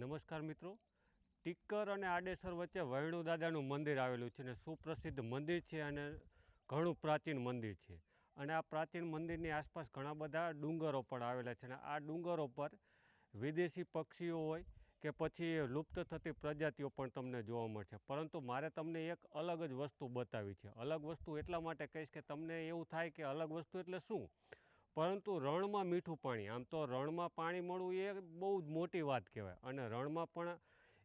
નમસ્કાર મિત્રો. ટીક્કર અને આડેસર વચ્ચે વૈણુ દાદાનું મંદિર આવેલું છે અને સુપ્રસિદ્ધ મંદિર છે અને ઘણું પ્રાચીન મંદિર છે. અને આ પ્રાચીન મંદિરની આસપાસ ઘણા બધા ડુંગરો પણ આવેલા છે અને આ ડુંગરો પર વિદેશી પક્ષીઓ હોય કે પછી લુપ્ત થતી પ્રજાતિઓ પણ તમને જોવા મળશે. પરંતુ મારે તમને એક અલગ જ વસ્તુ બતાવી છે. અલગ વસ્તુ એટલા માટે કહીશ કે તમને એવું થાય કે અલગ વસ્તુ એટલે શું? પરંતુ રણમાં મીઠું પાણી, આમ તો રણમાં પાણી મળવું એ બહુ જ મોટી વાત કહેવાય. અને રણમાં પણ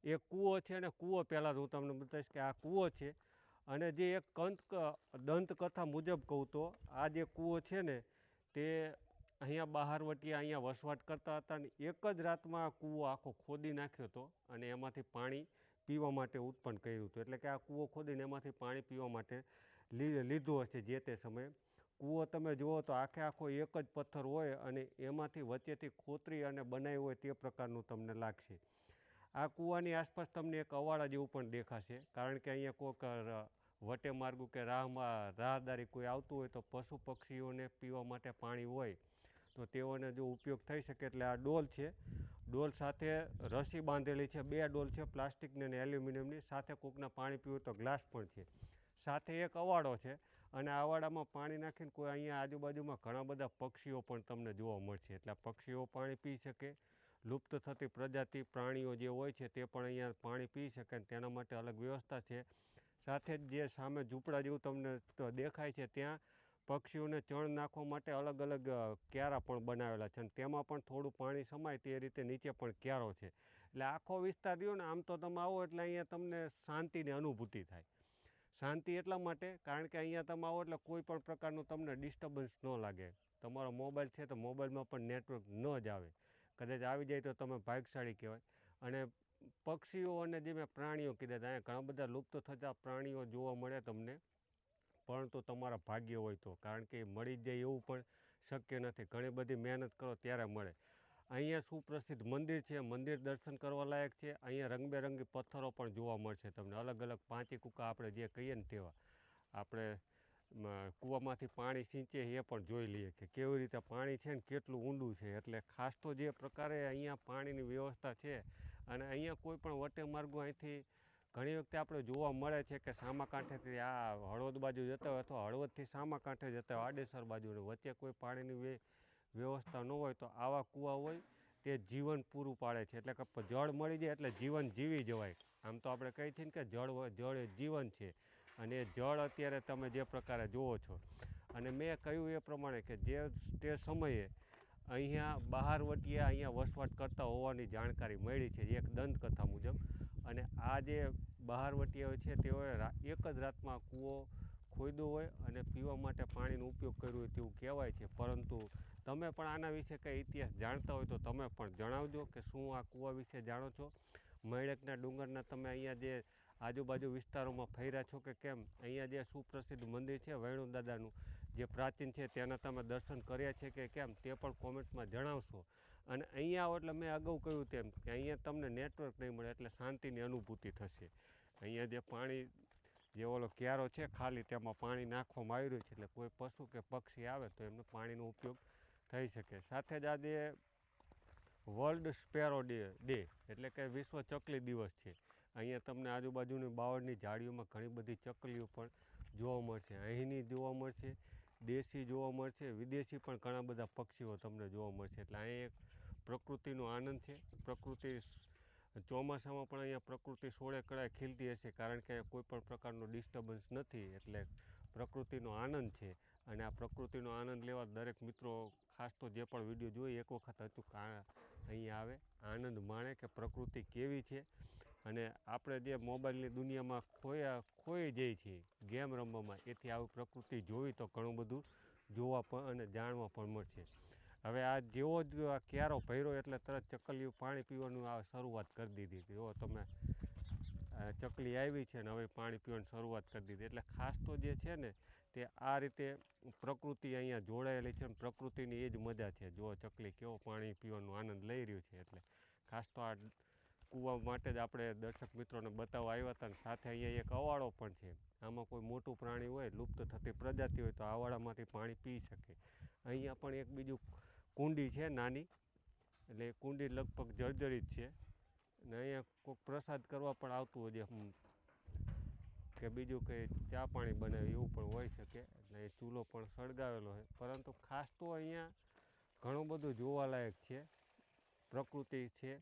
એ કૂવો છે અને કૂવો પહેલાં હું તમને બતાવીશ કે આ કૂવો છે. અને જે એક કંત દંતકથા મુજબ કહું તો, આ જે કૂવો છે ને, તે અહીંયા બહારવટીયા અહીંયા વસવાટ કરતા હતા અને એક જ રાતમાં આ કૂવો આખો ખોદી નાખ્યો હતો અને એમાંથી પાણી પીવા માટે ઉત્પન્ન કર્યું હતું. એટલે કે આ કૂવો ખોદીને એમાંથી પાણી પીવા માટે લીધું હશે જે તે સમયે. કૂવો તમે જુઓ તો આખે આખો એક જ પથ્થર હોય અને એમાંથી વચ્ચેથી ખોતરી અને બનાવી હોય તે પ્રકારનું તમને લાગશે. આ કૂવાની આસપાસ તમને એક અવાડા જેવું પણ દેખાશે. કારણ કે અહીંયા કોઈક વટે માર્ગું કે રાહમાં રાહદારી કોઈ આવતું હોય તો પશુ પક્ષીઓને પીવા માટે પાણી હોય તો તેઓને જો ઉપયોગ થઈ શકે એટલે આ ડોલ છે. ડોલ સાથે રસી બાંધેલી છે. બે ડોલ છે, પ્લાસ્ટિકની અને એલ્યુમિનિયમની. સાથે કોકના પાણી પીવું તો ગ્લાસ પણ છે. સાથે એક અવાડો છે. અને આવાડામાં પાણી નાખીને કોઈ અહીંયા આજુબાજુમાં ઘણા બધા પક્ષીઓ પણ તમને જોવા મળશે. એટલે પક્ષીઓ પાણી પી શકે, લુપ્ત થતી પ્રજાતિ, પ્રાણીઓ જે હોય છે તે પણ અહીંયા પાણી પી શકે અને તેના માટે અલગ વ્યવસ્થા છે. સાથે જ જે સામે ઝૂંપડા જેવું તમને દેખાય છે ત્યાં પક્ષીઓને ચણ નાખવા માટે અલગ અલગ ક્યારા પણ બનાવેલા છે અને તેમાં પણ થોડું પાણી સમાય તે રીતે નીચે પણ ક્યારો છે. એટલે આખો વિસ્તાર રહ્યો ને આમ તો તમે આવો એટલે અહીંયા તમને શાંતિની અનુભૂતિ થાય. શાંતિ એટલા માટે કારણ કે અહીંયા તમે આવો એટલે કોઈ પણ પ્રકારનું તમને ડિસ્ટર્બન્સ ન લાગે. તમારો મોબાઈલ છે તો મોબાઈલમાં પણ નેટવર્ક ન જ આવે. કદાચ આવી જાય તો તમે ભાગશાળી કહેવાય. અને પક્ષીઓ અને જે મેં પ્રાણીઓ કીધા હતા, અહીંયા ઘણા બધા લુપ્ત થતા પ્રાણીઓ જોવા મળે તમને પરંતુ તમારા ભાગ્ય હોય તો. કારણ કે મળી જાય એવું પણ શક્ય નથી. ઘણી બધી મહેનત કરો ત્યારે મળે. અહીંયા સુપ્રસિદ્ધ મંદિર છે, મંદિર દર્શન કરવા લાયક છે. અહીંયા રંગબેરંગી પથ્થરો પણ જોવા મળશે તમને. અલગ અલગ પાંચી કુકા આપણે જે કહીએ ને તેવા, આપણે કૂવામાંથી પાણી સિંચે એ પણ જોઈ લઈએ કે કેવી રીતે પાણી છે ને કેટલું ઊંડું છે. એટલે ખાસ તો જે પ્રકારે અહીંયા પાણીની વ્યવસ્થા છે અને અહીંયા કોઈ પણ વટે માર્ગો અહીંથી ઘણી વખતે આપણે જોવા મળે છે કે સામા કાંઠેથી આ હળવદ બાજુ જતા હોય અથવા હળવદથી સામા કાંઠે જતા હોય, આડેસર બાજુ વચ્ચે કોઈ પાણીની વે વ્યવસ્થા ન હોય તો આવા કૂવા હોય તે જીવન પૂરું પાડે છે. એટલે કે જળ મળી જાય એટલે જીવન જીવી જવાય. આમ તો આપણે કહીએ છીએ ને કે જળ જળ એ જીવન છે. અને એ જળ અત્યારે તમે જે પ્રકારે જુઓ છો. અને મેં કહ્યું એ પ્રમાણે કે જે તે સમયે અહીંયા બહારવટીયા અહીંયા વસવાટ કરતા હોવાની જાણકારી મળી છે, એક દંતકથા મુજબ. અને આ જે બહારવટીયાઓ છે તેઓએ એક જ રાતમાં કૂવો ખોદ્યો હોય અને પીવા માટે પાણીનો ઉપયોગ કર્યો હોય તેવું કહેવાય છે. પરંતુ તમે પણ આના વિશે કંઈ ઇતિહાસ જાણતા હોય તો તમે પણ જણાવજો કે શું આ કૂવા વિશે જાણો છો. મહેડકના ડુંગરના તમે અહીંયા જે આજુબાજુ વિસ્તારોમાં ફર્યા છો કે કેમ, અહીંયા જે સુપ્રસિદ્ધ મંદિર છે વૈણુ દાદાનું જે પ્રાચીન છે તેના તમે દર્શન કર્યા છે કે કેમ તે પણ કોમેન્ટમાં જણાવશો. અને અહીંયા આવો એટલે મેં અગાઉ કહ્યું તેમ કે અહીંયા તમને નેટવર્ક નહીં મળે એટલે શાંતિની અનુભૂતિ થશે. અહીંયા જે પાણી, જે ઓલો ક્યારો છે ખાલી તેમાં પાણી નાખવામાં આવી રહ્યું છે એટલે કોઈ પશુ કે પક્ષી આવે તો એમને પાણીનો ઉપયોગ થઈ શકે. સાથે જ આજે વર્લ્ડ સ્પેરો ડે ડે, એટલે કે વિશ્વ ચકલી દિવસ છે. અહીંયા તમને આજુબાજુની બાવળની ઝાડીઓમાં ઘણી બધી ચકલીઓ પણ જોવા મળશે. અહીંની જોવા મળશે, દેશી જોવા મળશે, વિદેશી પણ ઘણા બધા પક્ષીઓ તમને જોવા મળશે. એટલે અહીં એક પ્રકૃતિનો આનંદ છે. પ્રકૃતિ ચોમાસામાં પણ અહીંયા પ્રકૃતિ સોળે કળાએ ખીલતી હશે, કારણ કે કોઈ પણ પ્રકારનો ડિસ્ટર્બન્સ નથી. એટલે પ્રકૃતિનો આનંદ છે. અને આ પ્રકૃતિનો આનંદ લેવા દરેક મિત્રો, ખાસ તો જે પણ વીડિયો જોઈએ, એક વખત હતું કા આ અહીંયા આવે. આનંદ માણે કે પ્રકૃતિ કેવી છે? અને આપણે જે મોબાઈલની દુનિયામાં ખોયા ખોઈ જઈએ છીએ ગેમ રમવામાં એથી આવી પ્રકૃતિ જોઈ તો ઘણું બધું જોવા પણ અને જાણવા પણ મળશે. હવે આ જેવો જ ક્યારો ભર્યો એટલે તરત ચકલીઓ પાણી પીવાનું આ શરૂઆત કરી દીધી હતી. જો તમે ચકલી આવી છે ને હવે પાણી પીવાની શરૂઆત કરી દીધી. એટલે ખાસ તો જે છે ને, તે આ રીતે પ્રકૃતિ અહીંયા જોડાયેલી છે અને પ્રકૃતિની એ જ મજા છે. જો ચકલી કેવો પાણી પીવાનો આનંદ લઈ રહ્યું છે, એટલે ખાસ તો આ કૂવા માટે જ આપણે દર્શક મિત્રોને બતાવવા આવ્યા હતા અને સાથે અહીંયા એક અવાડો પણ છે. આમાં કોઈ મોટું પ્રાણી હોય, લુપ્ત થતી પ્રજાતિ હોય, તો આ પાણી પી શકે. અહીંયા પણ એક બીજું કુંડી છે, નાની. એટલે કુંડી લગભગ જર્જરિત છે. ને અહીંયા કોઈક પ્રસાદ કરવા પણ આવતું હોય છે કે બીજું કંઈ ચા પાણી બનાવે એવું પણ હોઈ શકે. ને એ ચૂલો પણ સળગાવેલો છે. પરંતુ ખાસ તો અહીંયા ઘણું બધું જોવાલાયક છે. પ્રકૃતિ છે.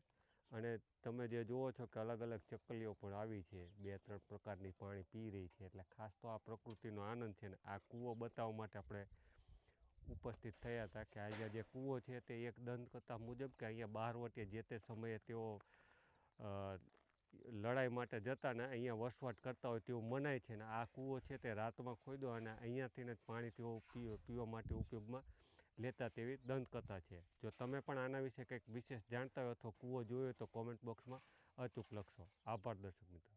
અને તમે જે જુઓ છો કે અલગ અલગ ચકલીઓ પણ આવી છે. બે ત્રણ પ્રકારની પાણી પી રહી છે. એટલે ખાસ તો આ પ્રકૃતિનો આનંદ છે ને આ કૂવો બતાવવા માટે આપણે ઉપસ્થિત થયા હતા કે અહીંયા જે કૂવો છે તે એક દંતકથા મુજબ કે અહીંયા બહારવટીએ જે તે સમયે તેઓ લડાઈ માટે જતા ને અહીંયા વસવાટ કરતા હોય તેવું મનાય છે ને આ કૂવો છે તે રાતમાં ખોદો અને અહીંયાથી જ પાણી તેઓ પીવા માટે ઉપયોગમાં લેતા તેવી દંતકથા છે. જો તમે પણ આના વિશે કંઈક વિશેષ જાણતા હોય અથવા કૂવો જોયો તો કોમેન્ટ બોક્સમાં અચૂક લખશો. આભાર દર્શક મિત્રો.